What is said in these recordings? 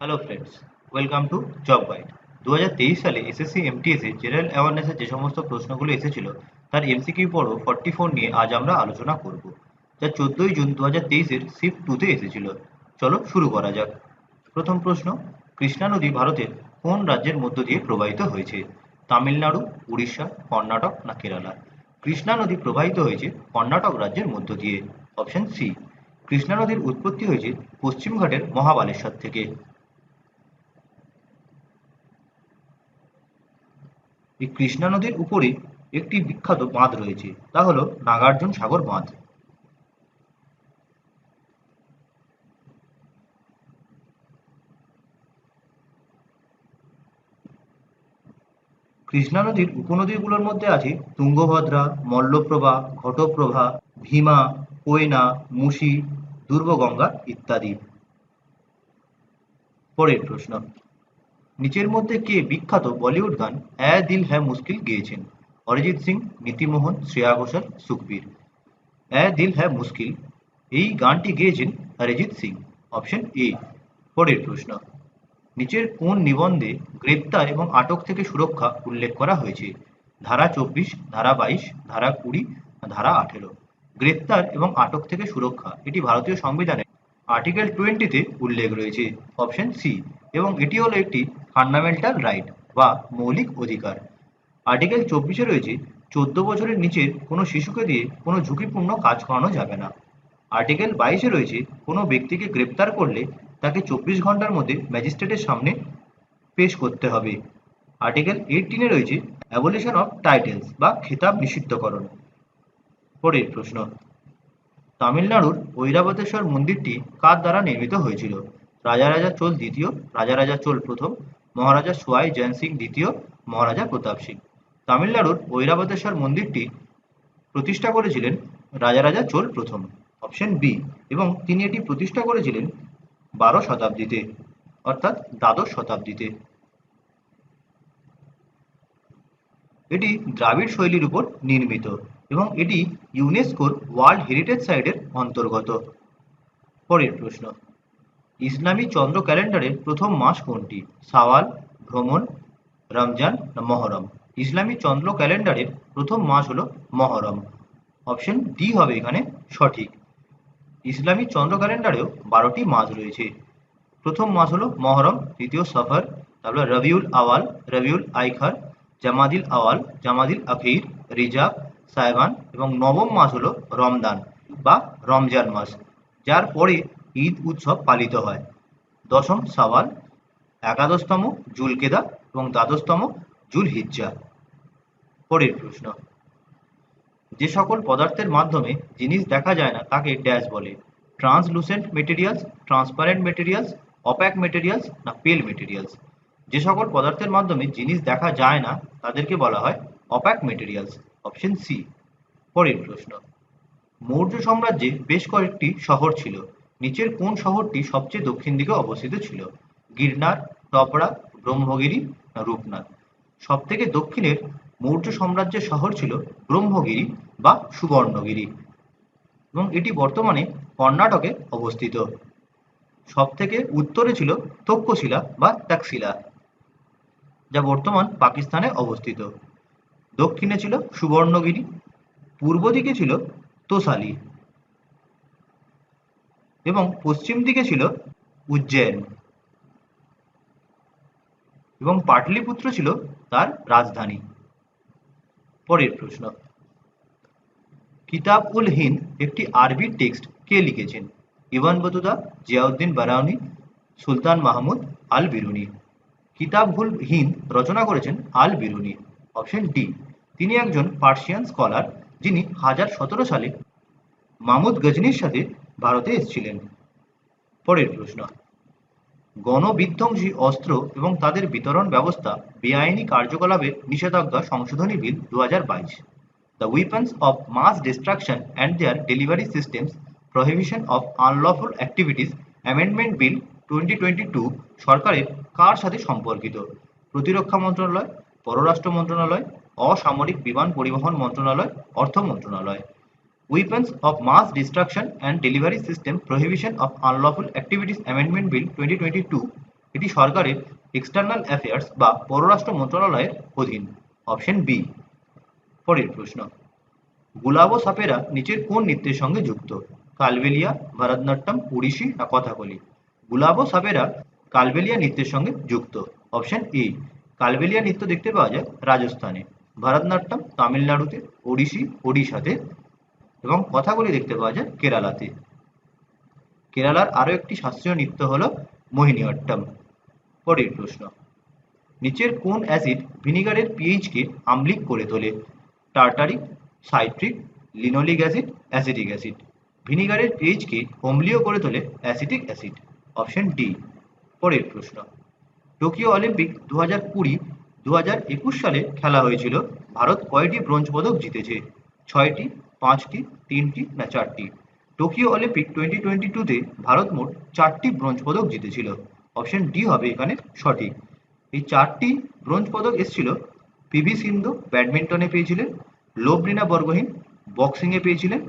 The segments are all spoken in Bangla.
Hello friends welcome to job guide দু হাজার তেইশ সালে এসএসসি এমটিএস এ জেনারেল অ্যাওয়ারনেসের যে সমস্ত প্রশ্নগুলো এসেছিল, তার এমসিকিউ পর্ব ফর্টি ফোর নিয়ে আজ আমরা আলোচনা করব, যা চোদ্দই জুন দু হাজার তেইশের শিফট টুতে এসেছিল। চলো শুরু করা যাক। প্রথম প্রশ্ন, কৃষ্ণা নদী ভারতের কোন রাজ্যের মধ্য দিয়ে প্রবাহিত হয়েছে? তামিলনাড়ু, উড়িষ্যা, কর্ণাটক না কেরালা? কৃষ্ণা নদী প্রবাহিত হয়েছে কর্ণাটক রাজ্যের মধ্য দিয়ে। অপশন সি কৃষ্ণা নদীর উৎপত্তি হয়েছে পশ্চিমঘাটের মহাবালেশ্বর থেকে। এই কৃষ্ণা নদীর উপরে একটি বিখ্যাত বাঁধ রয়েছে। তা হলো নাগার্জুন সাগর বাঁধ। কৃষ্ণা নদীর উপনদীগুলোর মধ্যে আছে তুঙ্গভদ্রা, মল্লপ্রভা, ঘটপ্রভা, ভীমা, কোয়না মুসি দুর্বগঙ্গা ইত্যাদি। পরের প্রশ্ন। নিচের মধ্যে কে বিখ্যাত বলিউড গান এ দিল হ্যায় মুশকিল গেয়েছেন? অরিজিৎ সিং, নীতিমোহন, শ্রেয়া ঘোষাল, সুখবীর। এ দিল হ্যায় মুশকিল, এই গানটি গেয়েছেন অরিজিৎ সিং, অপশন এ, পরের প্রশ্ন। নিচের কোন নিবন্ধে গ্রেপ্তার এবং আটক থেকে সুরক্ষা উল্লেখ করা হয়েছে? ধারা চব্বিশ, ধারা বাইশ, ধারা কুড়ি, ধারা আঠেরো। গ্রেপ্তার এবং আটক থেকে সুরক্ষা, এটি ভারতীয় সংবিধানের আর্টিকেল টোয়েন্টিতে উল্লেখ রয়েছে অপশন সি এবং এটি হলো একটি ফান্ডামেন্টাল রাইট বা মৌলিক অধিকার। আর্টিকেল চব্বিশে রয়েছে, চোদ্দ বছরের নিচের কোনো শিশুকে দিয়ে কোনো ঝুঁকিপূর্ণ কাজ করানো যাবে না। আর্টিকেল বাইশে রয়েছে, কোনো ব্যক্তিকে গ্রেপ্তার করলে তাকে চব্বিশ ঘণ্টার মধ্যে ম্যাজিস্ট্রেটের সামনে পেশ করতে হবে। আর্টিকেল এইটিনে রয়েছে অ্যাবলিশন অফ টাইটেলস বা খেতাব নিষিদ্ধকরণ। পরের প্রশ্ন তামিলনাড়ুর ঐরাবতেশ্বর মন্দিরটি কার দ্বারা নির্মিত হয়েছিল? রাজা রাজা চোল দ্বিতীয়, রাজা রাজা চোল প্রথম, মহারাজা সোয়াই জয়ন সিং দ্বিতীয়, মহারাজা প্রতাপ সিং। তামিলনাড়ুর ঐরাবতেশ্বর মন্দিরটি প্রতিষ্ঠা করেছিলেন রাজা রাজা চোল প্রথম, অপশন বি, এবং তিনি এটি প্রতিষ্ঠা করেছিলেন বারো শতাব্দীতে, অর্থাৎ দ্বাদশ শতাব্দীতে। এটি দ্রাবিড় শৈলীর উপর নির্মিত। এবং এটি ইউনেস্কোর ওয়ার্ল্ড হেরিটেজ সাইটের অন্তর্গত। পরের প্রশ্ন, ইসলামী চন্দ্র ক্যালেন্ডারের প্রথম মাস কোনটি? সাওয়াল, ভ্রমণ, রমজান না মহরম? ইসলামী চন্দ্র ক্যালেন্ডারের প্রথম মাস হলো মহরম। অপশন ডি হবে এখানে সঠিক। ইসলামী চন্দ্র ক্যালেন্ডারেও বারোটি মাস রয়েছে। প্রথম মাস হলো মহরম, দ্বিতীয় সফর, তারপরে রবিউল আওয়াল, রবিউল আইখার, জামাদিল আওয়াল, জামাদিল আখির রিজাব সাইবান এবং নবম মাস হলো রমদান বা রমজান মাস, যার পরে ঈদ উৎসব পালিত হয়। দশম সাওয়াল, একাদশতম জুলকেদা এবং দ্বাদশতম জুল হিজ্জা পরের প্রশ্ন, যে সকল পদার্থের মাধ্যমে জিনিস দেখা যায় না, তাকে ড্যাশ বলে। Translucent materials, transparent materials, opaque materials না পেল মেটেরিয়ালস? যে সকল পদার্থের মাধ্যমে জিনিস দেখা যায় না, তাদেরকে বলা হয় অপ্যাক মেটেরিয়ালস। অপশন সি, পরের প্রশ্ন। মৌর্য সাম্রাজ্যে বেশ কয়েকটি শহর ছিল। নিচের কোন শহরটি সবচেয়ে দক্ষিণ দিকে অবস্থিত ছিল? গিরনার টপড়া ব্রহ্মগিরি না রূপনাথ? সব থেকে দক্ষিণের মৌর্য সাম্রাজ্যের শহর ছিল ব্রহ্মগিরি বা সুবর্ণগিরি এবং এটি বর্তমানে কর্ণাটকে অবস্থিত। সব থেকে উত্তরে ছিল তক্ষশিলা বা তাকশিলা, যা বর্তমান পাকিস্তানে অবস্থিত। দক্ষিণে ছিল সুবর্ণগিরি, পূর্ব দিকে ছিল তোসালি এবং পশ্চিম দিকে ছিল উজ্জয়ন এবং পাটলিপুত্র ছিল তার রাজধানী। পরের প্রশ্ন। কিতাব উল হিন্দ একটি আরবি টেক্সট কে লিখেছেন? ইবান বতুদা Ziauddin Barani Sultan Mahmud Al Biruni Kitab ul Hind রচনা করেছেন আল বিরুনি অপশন ডি। তিনি একজন পার্সিয়ান স্কলার যিনি হাজার সতেরো সালে মামুদ গজনির সাথে ভারতে এসেছিলেন। পরের প্রশ্ন, গণবিধ্বংসী অস্ত্র এবং তাদের বিতরণ ব্যবস্থা বেআইনি কার্যকলাপের নিষেধাজ্ঞা সংশোধনী বিল দু হাজার বাইশ, the weapons of mass destruction and their delivery systems prohibition of unlawful activities amendment bill twenty twenty two সরকারের কার সাথে সম্পর্কিত? প্রতিরক্ষা মন্ত্রণালয়, পররাষ্ট্র মন্ত্রণালয় অসামরিক বিমান পরিবহন মন্ত্রণালয়, অর্থ মন্ত্রণালয়। Weapons of Mass Destruction and Delivery System Prohibition of Unlawful Activities Amendment Bill 2022 এটি সরকারের এক্সটার্নাল অ্যাফেয়ার্স বা পররাষ্ট্র মন্ত্রণালয়ের অধীন। অপশন বি পরের প্রশ্ন। গুলাবো সাপেরা নিচের কোন নৃত্যের সঙ্গে যুক্ত? কালবেলিয়া, ভরতনাট্যম ওড়িশি না কথাকলি? গুলাবো সাপেরা কালবেলিয়া নৃত্যের সঙ্গে যুক্ত। অপশন এ কালবেলিয়া নৃত্য দেখতে পাওয়া যায় রাজস্থানে। ভরতনাট্যম, তামিলনাড়ুতে, ওড়িশি, ওড়িশাতে এবং কথাগুলি দেখতে পাওয়া যায় কেরালাতে। কেরালার আরও একটি শাস্ত্রীয় নৃত্য হল মোহিনীঅট্টম পরের প্রশ্ন। নিচের কোন অ্যাসিড ভিনিগারের পিএইচকে আম্লিক করে তোলে? Tartaric, citric, linoleic acid acetic acid. ভিনিগারের পিএইচকে অম্লীয় করে তোলে অ্যাসিটিক অ্যাসিড। Option D. পরের প্রশ্ন। টোকিও অলিম্পিক দু হাজার কুড়ি দু হাজার একুশ সালে খেলা হয়েছিল। ভারত কয়টি ব্রোঞ্জ পদক জিতেছে? ছয়টি, পাঁচটি, তিনটি না চারটি? টোকিও অলিম্পিক টোয়েন্টি টোয়েন্টি টুতে ভারত মোট চারটি ব্রোঞ্জ পদক জিতেছিল। অপশন ডি হবে এখানে সঠিক। এই চারটি ব্রোঞ্জ পদক এসেছিল। পিভি সিন্ধু ব্যাডমিন্টনে পেয়েছিলেন, লোবরিনা বর্গহীন বক্সিংয়ে পেয়েছিলেন,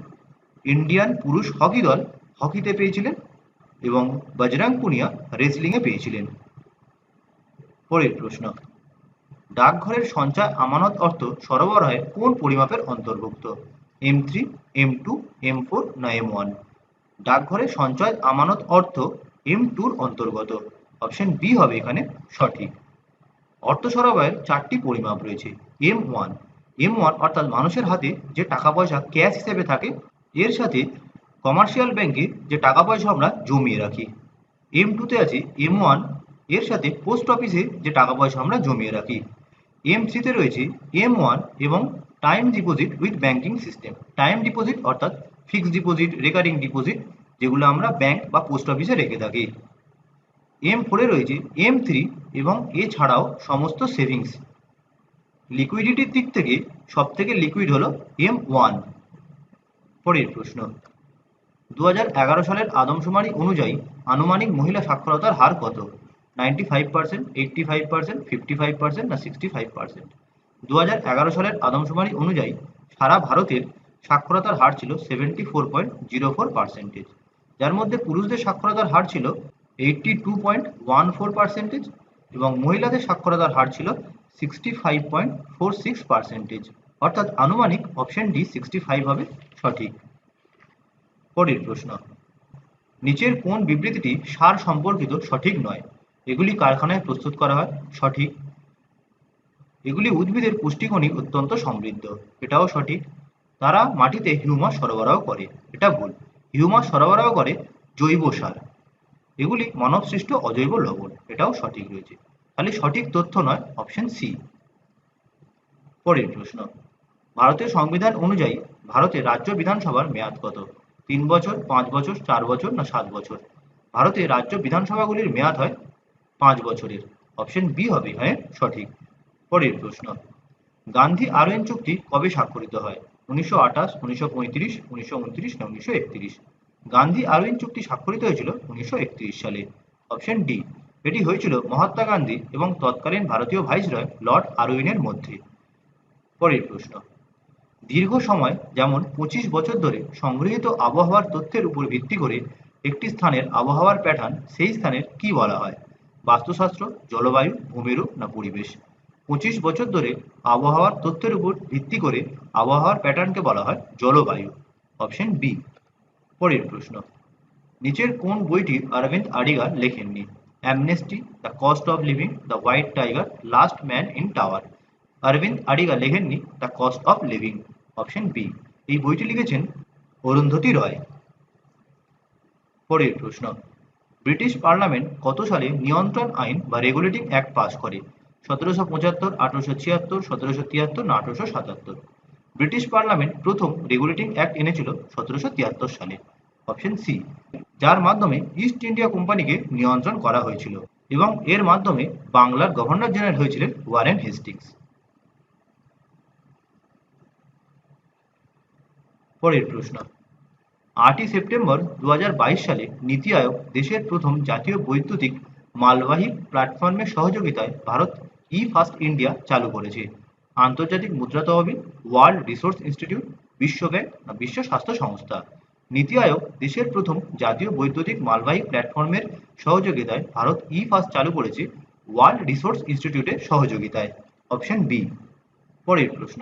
ইন্ডিয়ান পুরুষ হকি দল হকিতে পেয়েছিলেন এবং বজরাং পুনিয়া রেসলিংয়ে পেয়েছিলেন। পরের প্রশ্ন। ডাকঘরের সঞ্চয়, আমানত অর্থ সরবরাহের কোন পরিমাপের অন্তর্ভুক্ত? M three M two M four না এম ওয়ান ডাকঘরের সঞ্চয়, আমানত অর্থ এম টুর অন্তর্গত। অপশন বি হবে এখানে সঠিক। অর্থ সরবরাহের চারটি পরিমাপ রয়েছে। এম ওয়ান এম ওয়ান অর্থাৎ মানুষের হাতে যে টাকা পয়সা ক্যাশ হিসেবে থাকে, এর সাথে কমার্শিয়াল ব্যাংকে যে টাকা পয়সা আমরা জমিয়ে রাখি। এম টুতে আছে এম ওয়ানের সাথে পোস্ট অফিসে যে টাকা পয়সা আমরা জমিয়ে রাখি। এম থ্রিতে রয়েছে এম ওয়ান এবং time deposit with banking system time deposit অর্থাৎ ফিক্সড ডিপোজিট রেকারিং ডিপোজিট যেগুলো আমরা ব্যাংক বা পোস্ট অফিসে রেখে থাকি। এম ফোরে রয়েছে এম থ্রি এবং এছাড়াও সমস্ত সেভিংস লিকুইডিটির দিক থেকে সব থেকে লিকুইড হলো এম ওয়ান পরের প্রশ্ন দু হাজার এগারো সালের আদমশুমারি অনুযায়ী আনুমানিক মহিলা সাক্ষরতার হার কত? Ninety five percent eighty five percent fifty five percent না সিক্সটি ফাইভ পার্সেন্ট দু সালের আদমশুমারি অনুযায়ী সারা ভারতের সাক্ষরতার হার ছিল seventy four point zero four percentage যার মধ্যে পুরুষদের সাক্ষরতার হার ছিল eighty two point one four percentage এবং মহিলাদের সাক্ষরতার হার ছিল sixty five point four six percentage অর্থাৎ আনুমানিক অপশন ডি সিক্সটি ফাইভ হবে সঠিক। পরের প্রশ্ন, নিচের কোন বিবৃতিটি সার সম্পর্কিত সঠিক নয়? এগুলি কারখানায় প্রস্তুত করা হয়। সঠিক। এগুলি উদ্ভিদের পুষ্টিকণিক অত্যন্ত সমৃদ্ধ। এটাও সঠিক। তারা মাটিতে হিউমাস সরবরাহ করে। এটা ভুল। হিউমাস সরবরাহ করে জৈব সার। এগুলি মানবসৃষ্ট অজৈব লবণ। এটাও সঠিক রয়েছে। খালি সঠিক তথ্য নয় অপশন সি পরের প্রশ্ন। ভারতের সংবিধান অনুযায়ী ভারতের রাজ্য বিধানসভার মেয়াদ কত? তিন বছর, পাঁচ বছর, চার বছর না সাত বছর? ভারতের রাজ্য বিধানসভাগুলির মেয়াদ হয় পাঁচ বছরের। অপশন বি হবে এখানে সঠিক। পরের প্রশ্ন। গান্ধী আরএন চুক্তি কবে স্বাক্ষরিত হয়? উনিশশো আঠাশ, উনিশশো পঁয়ত্রিশ, উনিশশো উনত্রিশ না উনিশশো একত্রিশ? গান্ধী আরএন চুক্তি স্বাক্ষরিত হয়েছিল উনিশশো একত্রিশ সালে। অপশন ডি এটি হয়েছিল মহাত্মা গান্ধী এবং তৎকালীন ভারতীয় ভাইসরয় লর্ড আরউইনের মধ্যে। পরের প্রশ্ন। দীর্ঘ সময় যেমন পঁচিশ বছর ধরে সংগৃহীত আবহাওয়ার তথ্যের উপর ভিত্তি করে একটি স্থানের আবহাওয়ার প্যাটার্ন সেই স্থানের কি বলা হয়? বাস্তুশাস্ত্র, জলবায়ু, ভূমিরূপ না পরিবেশ। পঁচিশ বছর ধরে আবহাওয়ার তথ্যের উপর ভিত্তি করে আবহাওয়ার প্যাটার্নকে বলা হয় জলবায়ু। অপশন বি, পরের প্রশ্ন। নিচের কোন বইটি Aravind Adiga লেখেননি? Amnesty, the cost of living, the white tiger, last man in tower. Aravind Adiga লেখেননি, the cost of living. Option B, এই বইটি লিখেছেন অরুন্ধতী রয়। পরের প্রশ্ন ব্রিটিশ পার্লামেন্ট কত সালে নিয়ন্ত্রণ আইন বা রেগুলেটিং অ্যাক্ট পাস করে? সতেরোশো পঁচাত্তর, আঠারোশো ছিয়াত্তর, সতেরোশো তিয়াত্তর, না আঠারোশো সাতাত্তর। ব্রিটিশ পার্লামেন্ট প্রথম রেগুলেটিং অ্যাক্ট এনেছিল সতেরোশো তিয়াত্তর সালে। অপশন সি, যার মাধ্যমে ইস্ট ইন্ডিয়া কোম্পানিকে নিয়ন্ত্রণ করা হয়েছিল এবং এর মাধ্যমে বাংলার গভর্নর জেনারেল হয়েছিলেন ওয়ারেন হেস্টিংস। পরের প্রশ্ন আটই সেপ্টেম্বর দু হাজার বাইশ সালে নীতি আয়োগ দেশের প্রথম জাতীয় বৈদ্যুতিক মালবাহী প্ল্যাটফর্মের সহযোগিতায় ভারত ই ফার্স্ট ইন্ডিয়া চালু করেছে। আন্তর্জাতিক মুদ্রা তহবিল, ওয়ার্ল্ড রিসোর্স ইনস্টিটিউট বিশ্ব ব্যাংক বিশ্ব স্বাস্থ্য সংস্থা। নীতি আয়োগ দেশের প্রথম জাতীয় বৈদ্যুতিক মালবাহী প্ল্যাটফর্মের সহযোগিতায় ভারত ই ফার্স্ট চালু করেছে, ওয়ার্ল্ড রিসোর্স ইনস্টিটিউটের সহযোগিতায়। অপশন বি, পরের প্রশ্ন।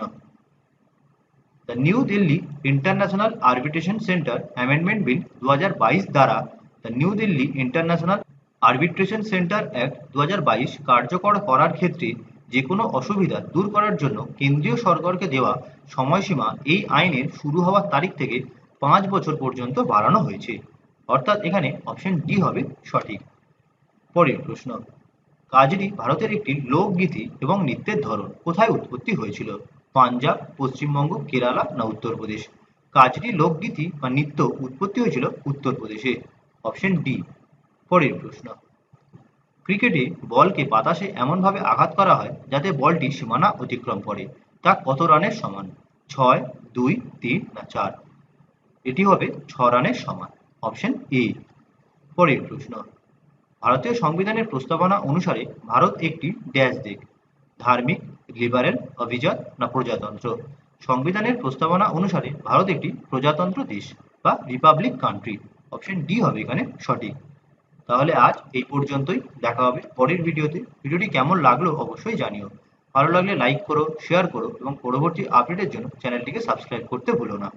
The New Delhi International Arbitration Centre amendment bill দুহাজার বাইশ দ্বারা the New Delhi International Arbitration Centre act দুহাজার বাইশ কার্যকর করার ক্ষেত্রে যে কোনো অসুবিধা দূর করার জন্য কেন্দ্রীয় সরকারকে দেওয়া সময়সীমা এই আইনের শুরু হওয়ার তারিখ থেকে পাঁচ বছর পর্যন্ত বাড়ানো হয়েছে। অর্থাৎ এখানে অপশন ডি হবে সঠিক। পরের প্রশ্ন। কাজরি ভারতের একটি লোকগীতি এবং নৃত্যের ধরন কোথায় উৎপত্তি হয়েছিল? পাঞ্জাব, পশ্চিমবঙ্গ, কেরালা না উত্তরপ্রদেশ। কাজরি লোকগীতি বা নৃত্য উৎপত্তি হয়েছিল উত্তরপ্রদেশে। অপশন ডি, পরের প্রশ্ন। ক্রিকেটে বলকে বাতাসে এমনভাবে আঘাত করা হয় যাতে বলটি সীমানা অতিক্রম করে, তা কত রানের সমান? ছয়, দুই, তিন না চার? এটি হবে ছ রানের সমান। অপশন এ, পরের প্রশ্ন। ভারতীয় সংবিধানের প্রস্তাবনা অনুসারে ভারত একটি ড্যাশ দিক ধার্মিক লিবারেল অভিজাত না প্রজাতন্ত্র? সংবিধানের প্রস্তাবনা অনুসারে ভারত একটি প্রজাতন্ত্র দেশ বা রিপাবলিক কান্ট্রি। অপশন ডি হবে এখানে সঠিক। তাহলে আজ এই পর্যন্তই। দেখা হবে পরের ভিডিওতে। ভিডিওটি কেমন লাগল অবশ্যই জানিও। ভালো লাগলে লাইক করো, শেয়ার করো এবং পরবর্তী আপডেটের জন্য চ্যানেলটিকে সাবস্ক্রাইব করতে ভুলো না।